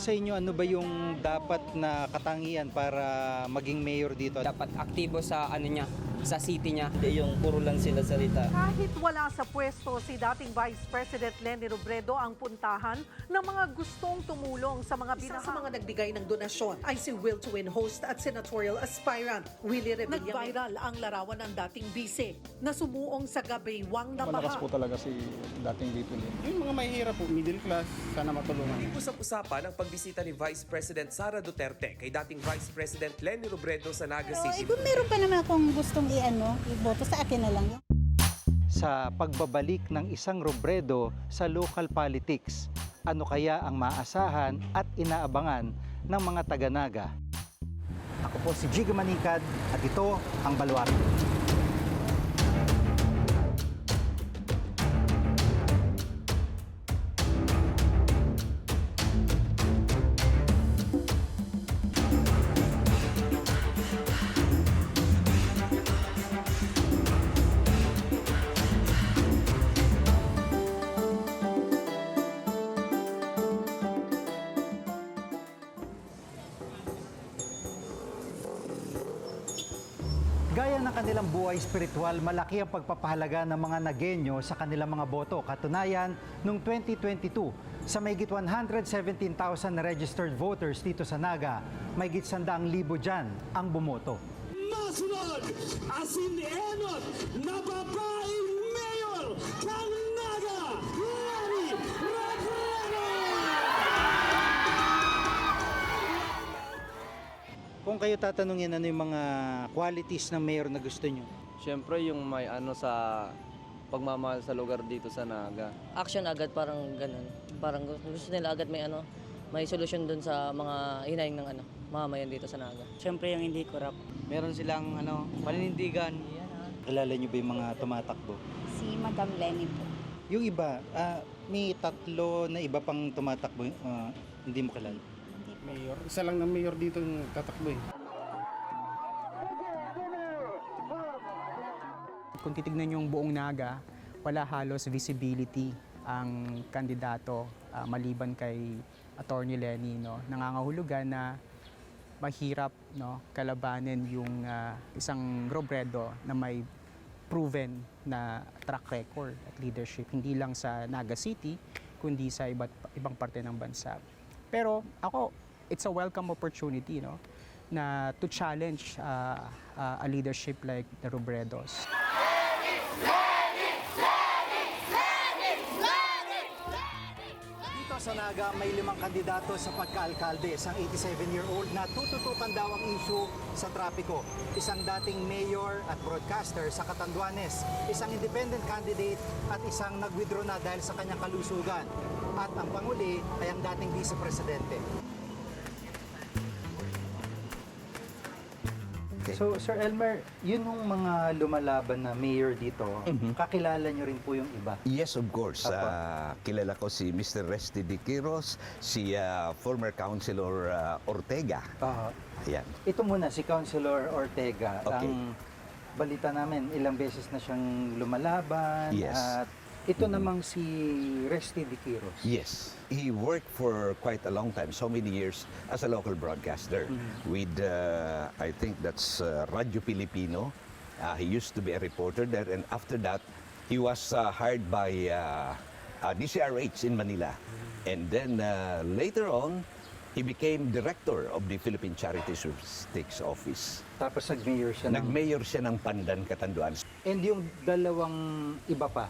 sa inyo, ano ba yung dapat na katangian para maging mayor dito? dapat aktibo sa ano niya, sa city niya. yung puro lang sila salita. Kahit wala sa pwesto si dating Vice President Lenny Robredo ang puntahan ng mga gustong tumulong sa mga Isa binaha. sa mga nagbigay ng donasyon ay si Will to Win host at senatorial aspirant Willie Revillame. Nag-viral ang larawan ng dating bise na sumuong sa gabaywang na Malakas baha. po talaga si dating VP Lim. Yung mga mahihirap po, middle class, sana matulungan. Usap-usapan ang pagbisita ni Vice President Sara Duterte kay dating Vice President Lenny Robredo sa Naga Pero, eh, City. kung meron pa naman akong gustong i-ano, iboto sa akin na lang. Sa pagbabalik ng isang Robredo sa local politics, ano kaya ang maasahan at inaabangan ng mga taga-naga? Ako po si Jigo Manikad at ito ang Balwarte. Gaya ng kanilang buhay spiritual, malaki ang pagpapahalaga ng mga Nagenyo sa kanilang mga boto. Katunayan, noong 2022, sa mayigit 117,000 na registered voters dito sa Naga, mayigit 100,000 dyan ang bumoto. Masunod, asin enot na Kung kayo tatanungin ano yung mga qualities ng mayor na gusto nyo? Siyempre yung may ano sa pagmamahal sa lugar dito sa Naga. action agad parang ganun. Parang gu- gusto nila agad may ano, may solusyon dun sa mga hinaing ng ano, mamamayan dito sa Naga. Siyempre yung hindi corrupt. Meron silang ano, paninindigan. Kilala nyo ba yung mga tumatakbo? Si Madam Lenny po. Yung iba, ah, may tatlo na iba pang tumatakbo, ah, hindi mo kilala. Mayor, isa lang na mayor dito yung tatakbo eh. Kung titignan yung buong Naga, wala halos visibility ang kandidato ah, maliban kay Attorney Lenny no nangangahulugan na mahirap no kalabanin yung ah, isang Robredo na may proven na track record at leadership hindi lang sa Naga City kundi sa iba't ibang parte ng bansa. Pero ako it's a welcome opportunity no na to challenge ah, ah, a leadership like the Robredos. Dito sa Naga, may limang kandidato sa pagkaalkalde. Isang 87-year-old na tututukan daw ang issue sa trapiko. Isang dating mayor at broadcaster sa Catanduanes. Isang independent candidate at isang nag-withdraw na dahil sa kanyang kalusugan. At ang panguli ay ang dating vice-presidente. So, Sir Elmer, yun yung mga lumalaban na mayor dito, kakilala nyo rin po yung iba. Yes, of course. Apo. Ah, kilala ko si Mr. Resty De Quiros, si ah, former Councilor ah, Ortega. Ah, Ayan. Ito muna, si Councilor Ortega. Okay. Ang balita namin, ilang beses na siyang lumalaban. Yes. At ito namang si Resty De Quiros. Yes. He worked for quite a long time, so many years, as a local broadcaster with, uh, I think that's uh, Radyo Filipino. Uh, he used to be a reporter there, and after that, he was uh, hired by uh, uh, DCRH in Manila. And then uh, later on, he became director of the Philippine Charity Statistics Office. Tapos nag-mayor siya ng... Nag-mayor siya ng Pandan, Catanduan. And yung dalawang iba pa,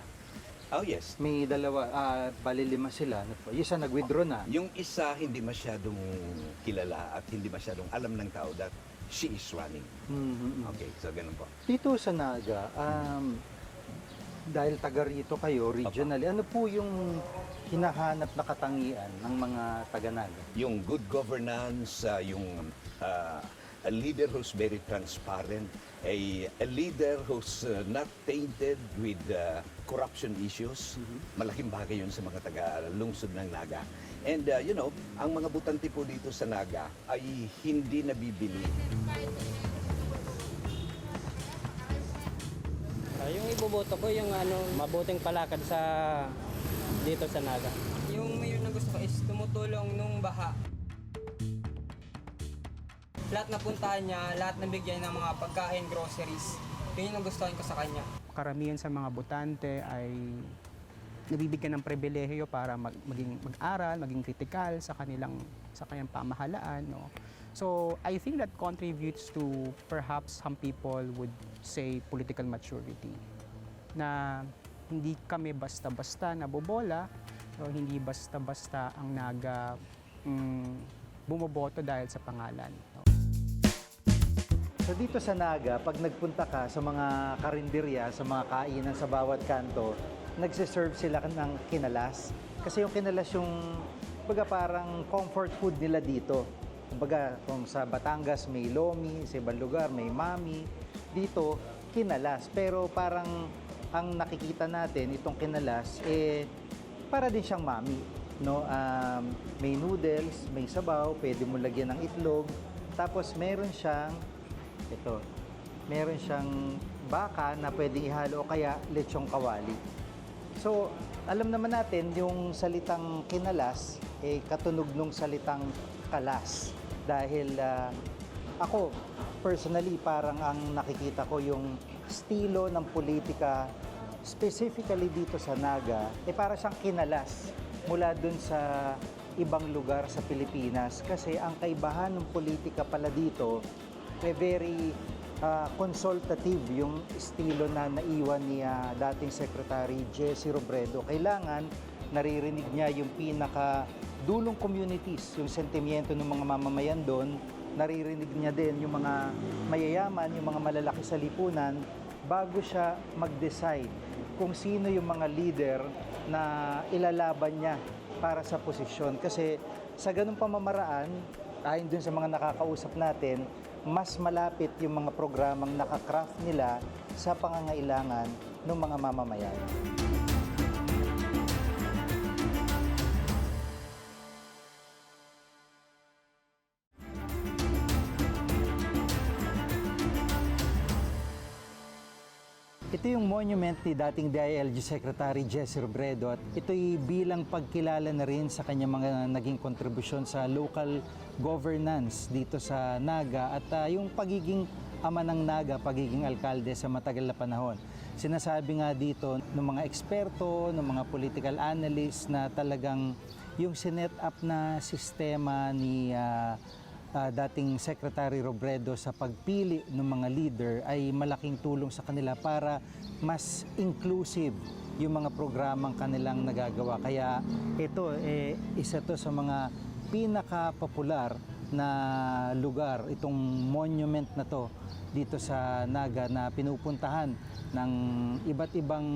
Oh yes. may dalawa, ah, bali lima sila. Ano po, Yung isa nag-withdraw na. Yung isa hindi masyadong kilala at hindi masyadong alam ng tao that she is running. Mhm. Okay, so ganun po. Dito sa Naga, um, dahil taga rito kayo, regionally, ano po yung hinahanap na katangian ng mga taga-Naga? Yung good governance, ah, yung ah, a leader who's very transparent, a, a leader who's uh, not tainted with uh, corruption issues. Mm-hmm. Malaking bagay yun sa mga taga-lungsod ng Naga. And uh, you know, ang mga butante po dito sa Naga ay hindi nabibili. Uh, yung iboboto ko yung ano, mabuting palakad sa dito sa Naga. Yung mayor na gusto ko is tumutulong nung baha. Lahat na puntahan niya, lahat na bigyan ng mga pagkain, groceries. Yun yung nagustuhan ko sa kanya. Karamihan sa mga botante ay nabibigyan ng pribilehiyo para mag, maging mag-aral, maging kritikal sa kanilang sa kanyang pamahalaan, no. So, I think that contributes to perhaps some people would say political maturity na hindi kami basta-basta nabobola o hindi basta-basta ang naga mm, bumoboto dahil sa pangalan. So dito sa Naga, pag nagpunta ka sa mga karinderya, sa mga kainan sa bawat kanto, nagsiserve sila ng kinalas. Kasi yung kinalas yung, baga parang comfort food nila dito. Kumbaga, kung sa Batangas may lomi, sa ibang lugar may mami, dito kinalas. Pero parang ang nakikita natin, itong kinalas, eh, para din siyang mami. No? Um, may noodles, may sabaw, pwede mo lagyan ng itlog. Tapos meron siyang ito, meron siyang baka na pwedeng ihalo o kaya lechong kawali. So, alam naman natin yung salitang kinalas, eh, katunog nung salitang kalas. Dahil ah, ako, personally, parang ang nakikita ko yung estilo ng politika, specifically dito sa Naga, eh para siyang kinalas mula dun sa ibang lugar sa Pilipinas. Kasi ang kaibahan ng politika pala dito, eh very ah, consultative yung estilo na naiwan ni ah, dating Secretary Jesse Robredo. Kailangan naririnig niya yung pinaka dulong communities, yung sentimiento ng mga mamamayan doon, naririnig niya din yung mga mayayaman, yung mga malalaki sa lipunan, bago siya mag-decide kung sino yung mga leader na ilalaban niya para sa posisyon. Kasi sa ganung pamamaraan, ayon dun sa mga nakakausap natin, mas malapit yung mga programang nakakraft nila sa pangangailangan ng mga mamamayan. Ito yung monument ni dating DILG Secretary Jesse Robredo at ito'y bilang pagkilala na rin sa kanyang mga naging kontribusyon sa local governance dito sa Naga at ah, yung pagiging ama ng Naga, pagiging alkalde sa matagal na panahon. Sinasabi nga dito ng mga eksperto, ng mga political analysts na talagang yung sinet up na sistema ni ah, ah, dating Secretary Robredo sa pagpili ng mga leader ay malaking tulong sa kanila para mas inclusive yung mga programang kanilang nagagawa. Kaya ito, eh, isa to sa mga pinaka-popular na lugar, itong monument na to dito sa Naga na pinupuntahan ng iba't ibang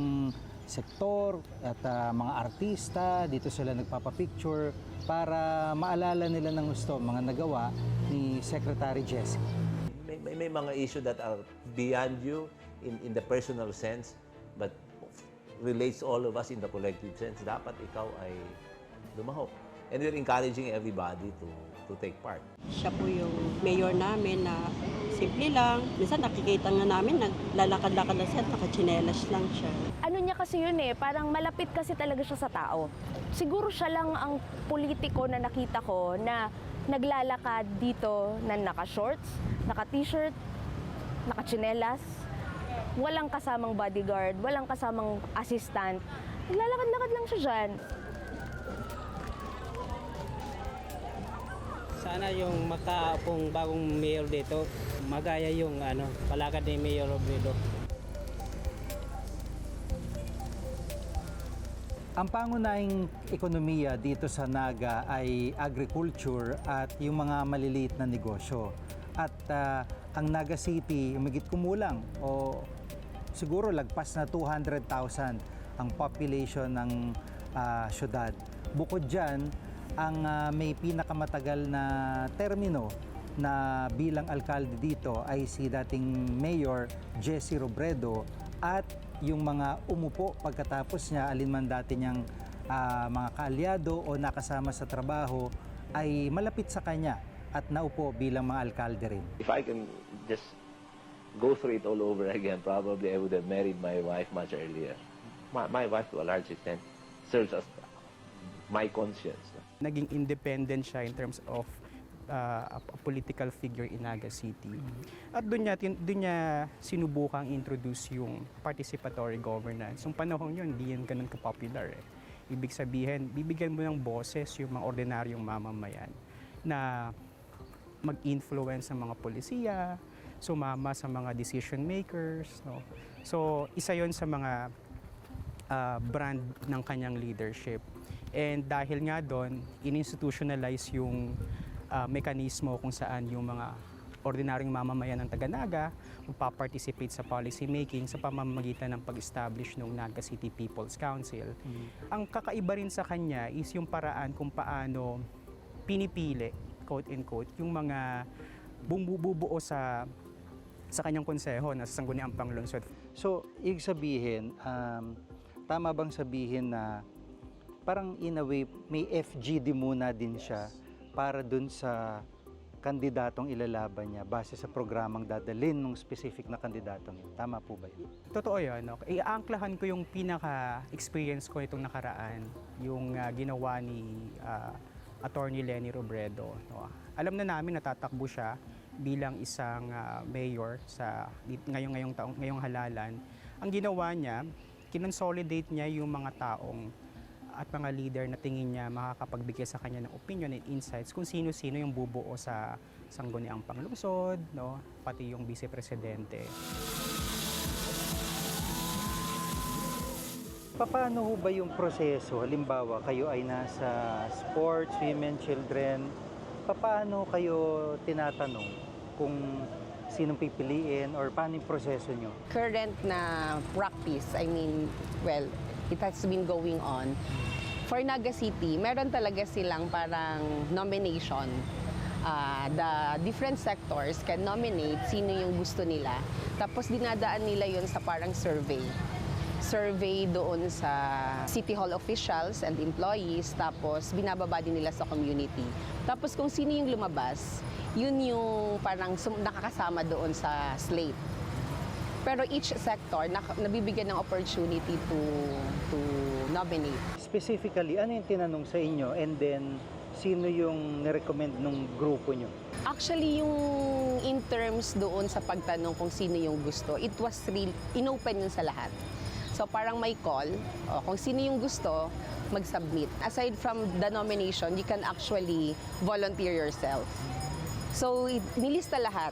sektor at ah, mga artista, dito sila nagpapapicture para maalala nila ng gusto, mga nagawa ni Secretary Jesse. may, may, may mga issue that are beyond you in, in the personal sense, but relates all of us in the collective sense. Dapat ikaw ay lumahok. And we're encouraging everybody to to take part. Siya po yung mayor namin na simple lang. Minsan nakikita nga namin, naglalakad-lakad na siya, nakachinelas lang siya. Ano niya kasi yun eh, parang malapit kasi talaga siya sa tao. Siguro siya lang ang politiko na nakita ko na naglalakad dito na naka-shorts, naka-t-shirt, naka-chinelas, walang kasamang bodyguard, walang kasamang assistant. Naglalakad-lakad lang siya dyan. Sana yung makaupong bagong mayor dito, magaya yung ano, palakad ni Mayor Robredo. Ang pangunahing ekonomiya dito sa Naga ay agriculture at yung mga maliliit na negosyo. At ah, ang Naga City, umigit kumulang o siguro lagpas na 200,000 ang population ng ah, syudad. Bukod dyan, ang ah, may pinakamatagal na termino na bilang alkalde dito ay si dating Mayor Jesse Robredo at yung mga umupo pagkatapos niya alinman dati niyang ah, mga kaalyado o nakasama sa trabaho ay malapit sa kanya at naupo bilang mga alkalde rin. If I can just go through it all over again, probably I would have married my wife much earlier. My, my wife, to a large extent, serves as my conscience. Naging independent siya in terms of uh, a, a political figure in Naga City. At doon niya, doon niya sinubukang introduce yung participatory governance. Yung panahon yun, hindi yan ganun ka-popular eh. Ibig sabihin, bibigyan mo ng boses yung mga ordinaryong mamamayan na mag-influence ng mga polisiya, sumama sa mga decision makers. No? So, isa yon sa mga uh, brand ng kanyang leadership. And dahil nga doon, in-institutionalize yung uh, mekanismo kung saan yung mga ordinaryong mamamayan ng Taganaga magpa-participate sa policy making sa pamamagitan ng pag-establish ng Naga City People's Council. Ang kakaiba rin sa kanya is yung paraan kung paano pinipili, quote and quote, yung mga bumububuo sa sa kanyang konseho na sa Sangguniang Panglungsod. So, ibig sabihin, um, tama bang sabihin na parang in a way, may FGD muna din siya para dun sa kandidatong ilalaban niya base sa programang dadalhin ng specific na kandidatong yun. Tama po ba yun? Totoo yun. No? Iaangklahan ko yung pinaka-experience ko itong nakaraan, yung ah, ginawa ni ah, Attorney Lenny Robredo. No? Alam na namin natatakbo siya bilang isang ah, mayor sa ngayong ngayong taong ngayong halalan. Ang ginawa niya, kinonsolidate niya yung mga taong at mga leader na tingin niya makakapagbigay sa kanya ng opinion and insights kung sino-sino yung bubuo sa sangguniang panglungsod, no? pati yung vice-presidente. Paano ho ba yung proseso? Halimbawa, kayo ay nasa sports, women, children. Paano kayo tinatanong kung sinong pipiliin or paano yung proseso nyo? current na practice, I mean, well, it has been going on. For Naga City, meron talaga silang parang nomination. Ah, the different sectors can nominate sino yung gusto nila. Tapos dinadaan nila yun sa parang survey. Survey doon sa City Hall officials and employees, tapos binababa din nila sa community. Tapos kung sino yung lumabas, yun yung parang nakakasama doon sa slate. Pero each sector nak- nabibigyan ng opportunity to to nominate. Specifically, ano yung tinanong sa inyo and then sino yung nirecommend ng grupo nyo? Actually, yung in terms doon sa pagtanong kung sino yung gusto, it was real, inopen yun sa lahat. So parang may call, o, kung sino yung gusto, mag-submit. Aside from the nomination, you can actually volunteer yourself. So, nilista lahat.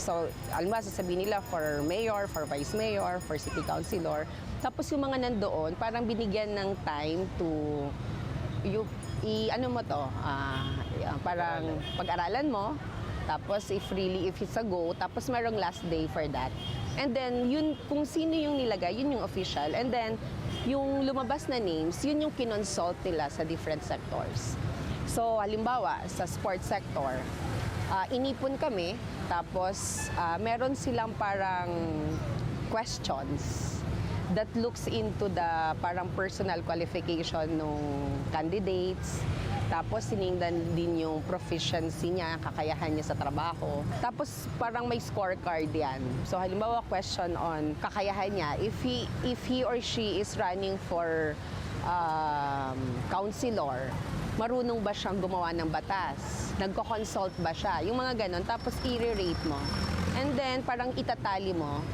So, alam mo, sasabihin nila for mayor, for vice mayor, for city councilor. Tapos yung mga nandoon, parang binigyan ng time to you, i, ano mo to, ah, parang pag-aralan mo. Tapos if really, if it's a go, tapos merong last day for that. And then, yun, kung sino yung nilagay, yun yung official. And then, yung lumabas na names, yun yung kinonsult nila sa different sectors. So, halimbawa, sa sports sector, ah, inipon kami, tapos ah, meron silang parang questions that looks into the parang personal qualification ng candidates. Tapos siningdan din yung proficiency niya, kakayahan niya sa trabaho. Tapos parang may scorecard yan. So halimbawa question on kakayahan niya. If he, if he or she is running for um, counselor, marunong ba siyang gumawa ng batas? Nagko-consult ba siya? Yung mga ganon. Tapos i-rate mo. And then parang itatali mo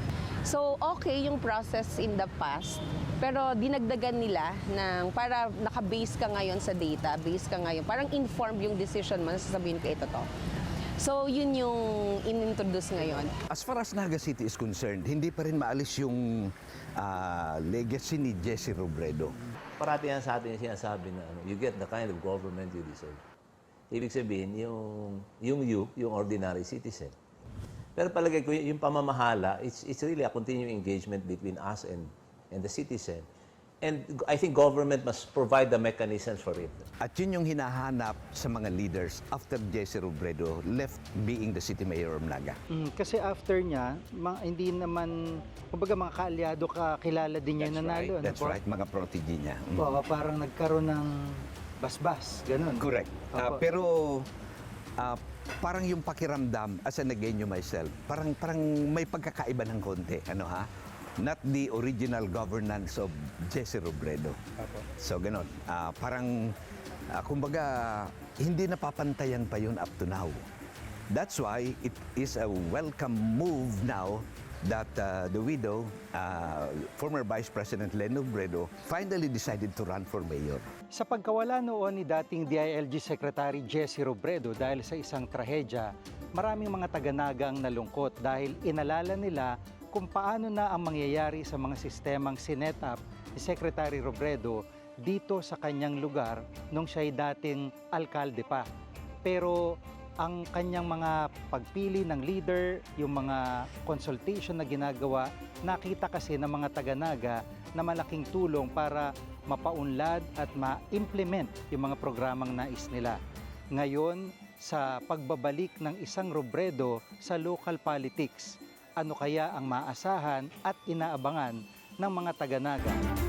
So, okay yung process in the past, pero dinagdagan nila ng para naka-base ka ngayon sa data, base ka ngayon, parang informed yung decision mo, sasabihin ko ito to. So, yun yung in-introduce ngayon. As far as Naga City is concerned, hindi pa rin maalis yung ah, legacy ni Jesse Robredo. Parati yan sa atin yung sinasabi na ano, you get the kind of government you deserve. Ibig sabihin, yung, yung you, yung ordinary citizen. Pero palagay ko, yung pamamahala, it's, it's really a continuing engagement between us and, and the citizen. And I think government must provide the mechanisms for it. At yun yung hinahanap sa mga leaders after Jesse Robredo left being the city mayor of Naga. Mm, kasi after niya, ma- hindi naman, kumbaga mga kaalyado ka, kilala din niya That's nanalo. right, ano that's po? right, mga protege niya. Mm. Oo, parang nagkaroon ng basbas, ganun. Correct. Opo. pero ah, parang yung pakiramdam as an Agueño myself, parang parang may pagkakaiba ng konti, ano ha? Not the original governance of Jesse Robredo. So ganon. Ah, parang ah, kumbaga hindi napapantayan pa yun up to now. That's why it is a welcome move now that uh, the widow, uh, former Vice President Leno Robredo, finally decided to run for mayor. Sa pagkawala noon ni dating DILG Secretary Jesse Robredo dahil sa isang trahedya, maraming mga taga-nagang nalungkot dahil inalala nila kung paano na ang mangyayari sa mga sistemang sinet up ni Secretary Robredo dito sa kanyang lugar nung siya'y dating alkalde pa. Pero ang kanyang mga pagpili ng leader, yung mga consultation na ginagawa, nakita kasi ng mga taga-naga na malaking tulong para mapaunlad at ma-implement yung mga programang nais nila. Ngayon, sa pagbabalik ng isang Robredo sa local politics, ano kaya ang maasahan at inaabangan ng mga taga-naga?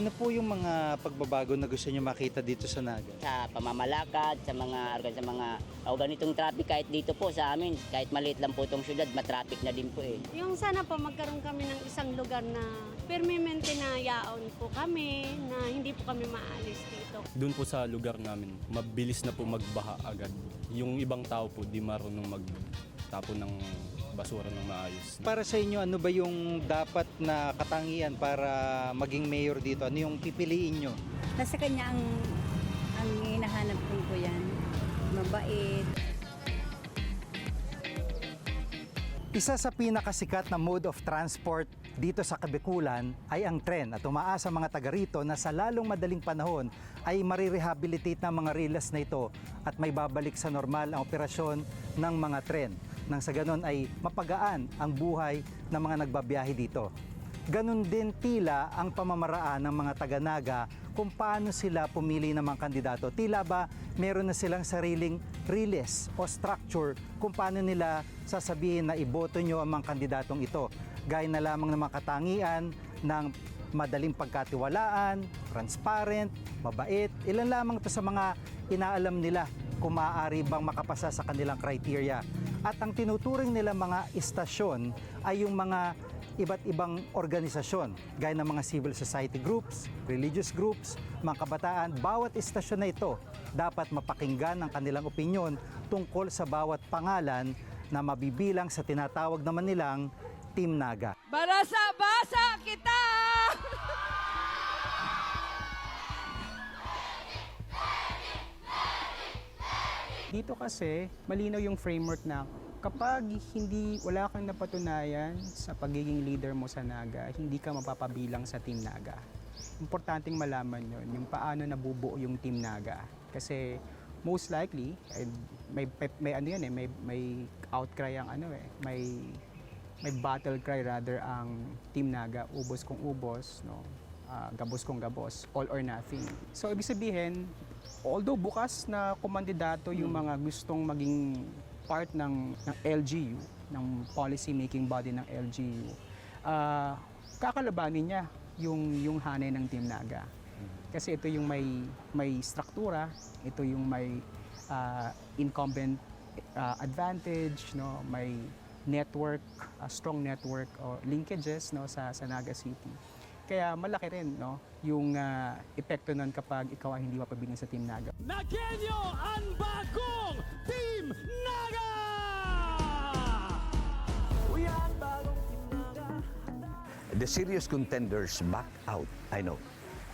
Ano po yung mga pagbabago na gusto niyo makita dito sa Naga? sa pamamalakad, sa mga sa mga o ganitong traffic kahit dito po sa amin, kahit maliit lang po itong syudad, matraffic na din po eh. Yung sana po magkaroon kami ng isang lugar na permanente na yaon po kami, na hindi po kami maalis dito. Doon po sa lugar namin, mabilis na po magbaha agad. Yung ibang tao po di marunong magtapon ng basura ng maayos. Para sa inyo, ano ba yung dapat na katangian para maging mayor dito? Ano yung pipiliin nyo? Nasa kanya ang ang hinahanap ko po yan. Mabait. Isa sa pinakasikat na mode of transport dito sa Kabikulan ay ang tren at umaasa mga taga rito na sa lalong madaling panahon ay marirehabilitate ng mga rilas na ito at may babalik sa normal ang operasyon ng mga tren nang sa ganon ay mapagaan ang buhay ng mga nagbabiyahe dito. Ganon din tila ang pamamaraan ng mga taga-naga kung paano sila pumili ng mga kandidato. Tila ba meron na silang sariling riles o structure kung paano nila sasabihin na iboto nyo ang mga kandidatong ito. Gaya na lamang ng mga katangian ng madaling pagkatiwalaan, transparent, mabait. Ilan lamang ito sa mga inaalam nila kung maaari bang makapasa sa kanilang criteria. At ang tinuturing nila mga istasyon ay yung mga iba't ibang organisasyon, gaya ng mga civil society groups, religious groups, mga kabataan. Bawat istasyon na ito dapat mapakinggan ang kanilang opinyon tungkol sa bawat pangalan na mabibilang sa tinatawag naman nilang Team Naga. Barasa-basa kita! Dito kasi, malinaw yung framework na kapag hindi wala kang napatunayan sa pagiging leader mo sa Naga, hindi ka mapapabilang sa Team Naga. Importanteng malaman yon yung paano nabubuo yung Team Naga. Kasi most likely, and may, may, may ano yan eh, may, may outcry ang ano eh, may may battle cry rather ang Team Naga, ubos kung ubos, no? Ah, gabos kung gabos, all or nothing. So ibig sabihin, although bukas na kumandidato yung mga gustong maging part ng, ng LGU, ng policy making body ng LGU, ah, kakalabanin niya yung yung hanay ng Team Naga. Kasi ito yung may may struktura, ito yung may ah, incumbent ah, advantage, no, may network, a strong network o linkages no sa sa Naga City. Kaya malaki rin no yung ah, epekto nun kapag ikaw ay hindi mapabiling sa Team Naga. Nagenyo ang bagong Team Naga! The serious contenders backed out, I know.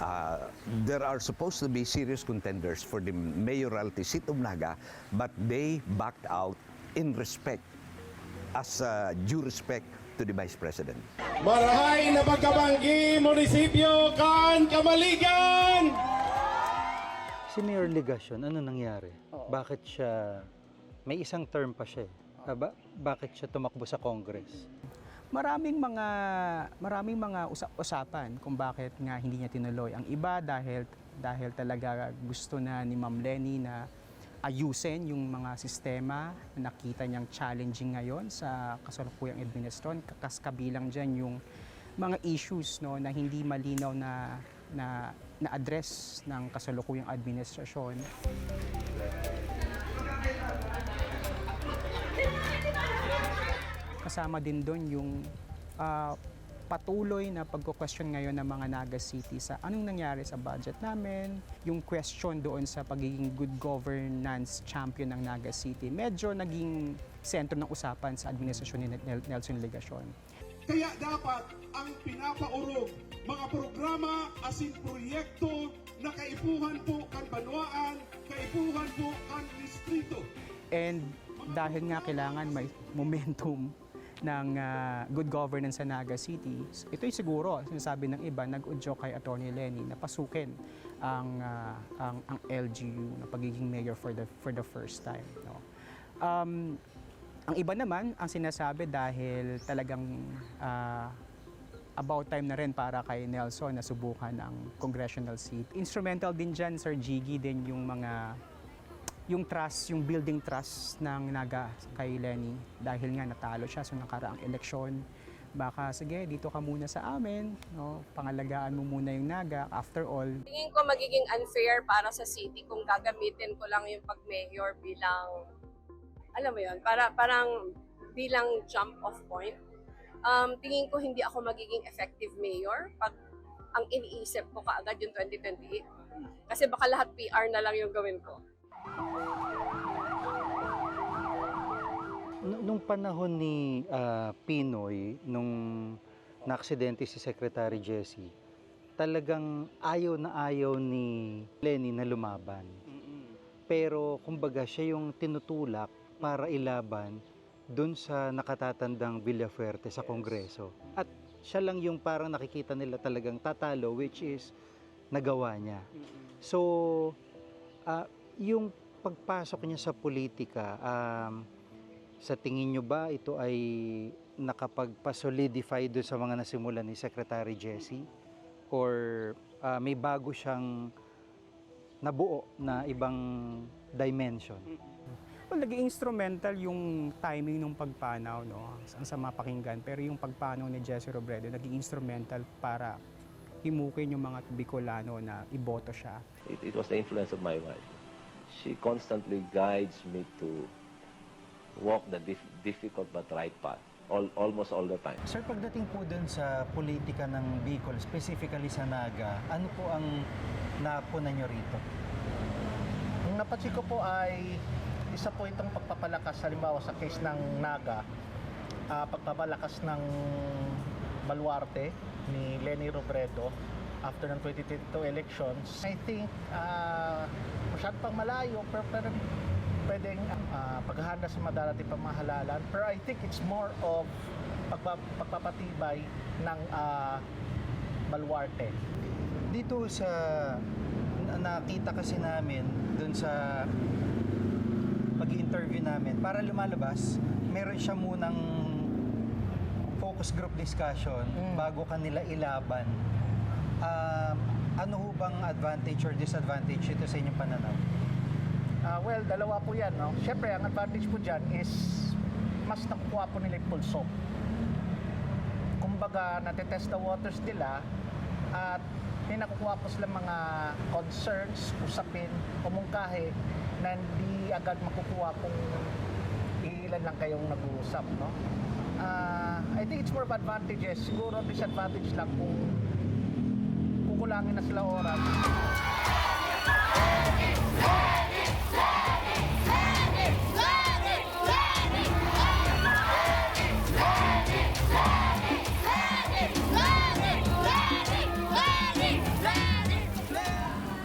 Uh, there are supposed to be serious contenders for the mayoralty seat of Naga, but they backed out in respect, as uh, due respect to the Vice President. Marahay na pagkabanggi, munisipyo kan Kamaligan! Si Mayor Legasyon, ano nangyari? Bakit siya, may isang term pa siya eh. Ba- bakit siya tumakbo sa Congress? Maraming mga maraming mga usa- usapan kung bakit nga hindi niya tinuloy. Ang iba dahil dahil talaga gusto na ni Ma'am Lenny na ayusin yung mga sistema na nakita niyang challenging ngayon sa kasalukuyang administrasyon. Kakas kabilang dyan yung mga issues no, na hindi malinaw na, na, na-address ng kasalukuyang administrasyon. Kasama din doon yung ah, patuloy na pagko-question ngayon ng mga Naga City sa anong nangyari sa budget namin, yung question doon sa pagiging good governance champion ng Naga City. Medyo naging sentro ng usapan sa administrasyon ni Nel- Nelson Legacion. Kaya dapat ang pinapaurog mga programa asin proyekto na kaipuhan po kan banwaan, kaipuhan po kan distrito. And dahil nga kailangan may momentum ng ah, good governance sa Naga City, ito'y siguro, sinasabi ng iba, nag-udyo kay Attorney Lenny na pasukin ang, ah, ang, ang LGU na pagiging mayor for the, for the first time. No? Um, ang iba naman, ang sinasabi dahil talagang ah, about time na rin para kay Nelson na subukan ang congressional seat. Instrumental din dyan, Sir Jiggy, din yung mga yung trust, yung building trust ng Naga kay Lenny dahil nga natalo siya sa nakaraang eleksyon. Baka sige, dito ka muna sa amin, no? pangalagaan mo muna yung Naga. After all, Tingin ko magiging unfair para sa city kung gagamitin ko lang yung pag-mayor bilang, alam mo yun, para, parang bilang jump off point. Um, tingin ko hindi ako magiging effective mayor pag ang iniisip ko kaagad yung 2028. Kasi baka lahat PR na lang yung gawin ko. Nung panahon ni ah, Pinoy, nung naaksidente si Secretary Jesse, talagang ayaw na ayaw ni Lenny na lumaban. Pero kumbaga siya yung tinutulak para ilaban doon sa nakatatandang Villafuerte sa Kongreso. At siya lang yung parang nakikita nila talagang tatalo which is nagawa niya. So, ah, yung pagpasok niya sa politika, um, sa tingin nyo ba ito ay nakapagpa-solidify doon sa mga nasimulan ni Secretary Jesse? Or ah, may bago siyang nabuo na ibang dimension? well, naging instrumental yung timing ng pagpanaw, no? Ang sama pakinggan. Pero yung pagpanaw ni Jesse Robredo, naging instrumental para himukin yung mga Bicolano na iboto siya. It, it was the influence of my wife. She constantly guides me to walk the dif- difficult but right path, all, almost all the time. Sir, pagdating po dun sa politika ng Bicol, specifically sa Naga, ano po ang napunan nyo rito? Ang napansin ko po ay isa po itong pagpapalakas halimbawa sa case ng Naga, ah, pagpapalakas ng Baluarte ni Lenny Robredo after ng 2022 elections. I think uh, masyado pang malayo pero, pero pwedeng ah, paghahanda sa madarating pamahalalan. Pero I think it's more of pagpa- pagpapatibay ng ah, Baluarte. Dito sa na- nakita kasi namin dun sa pag-interview namin, para lumalabas, meron siya munang focus group discussion bago kanila ilaban. Um, ano ho bang advantage or disadvantage ito sa inyong pananaw? Ah, well, dalawa po yan. No? Siyempre, ang advantage po dyan is mas nakukuha po nila yung pulso. Kumbaga, natetest the waters nila at may nakukuha po sila mga concerns, usapin, umungkahe na hindi agad makukuha kung ilan lang kayong nag-uusap. No? Ah, I think it's more of advantages. Siguro disadvantage lang kung kukulangin na sila oras.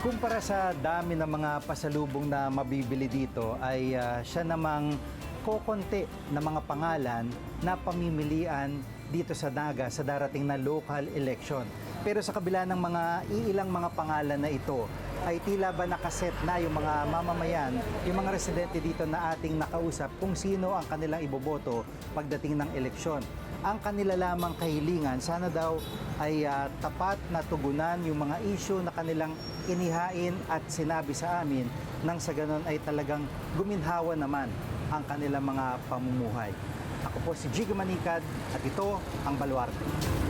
Kumpara sa dami ng mga pasalubong na mabibili dito ay ah, siya namang kokonti na mga pangalan na pamimilian dito sa Naga sa darating na local election. Pero sa kabila ng mga iilang mga pangalan na ito ay tila ba nakaset na yung mga mamamayan, yung mga residente dito na ating nakausap kung sino ang kanilang iboboto pagdating ng eleksyon. ang kanila lamang kahilingan. Sana daw ay ah, tapat na tugunan yung mga issue na kanilang inihain at sinabi sa amin nang sa ganon ay talagang guminhawa naman ang kanilang mga pamumuhay. Ako po si Jigo Manikad at ito ang Baluarte.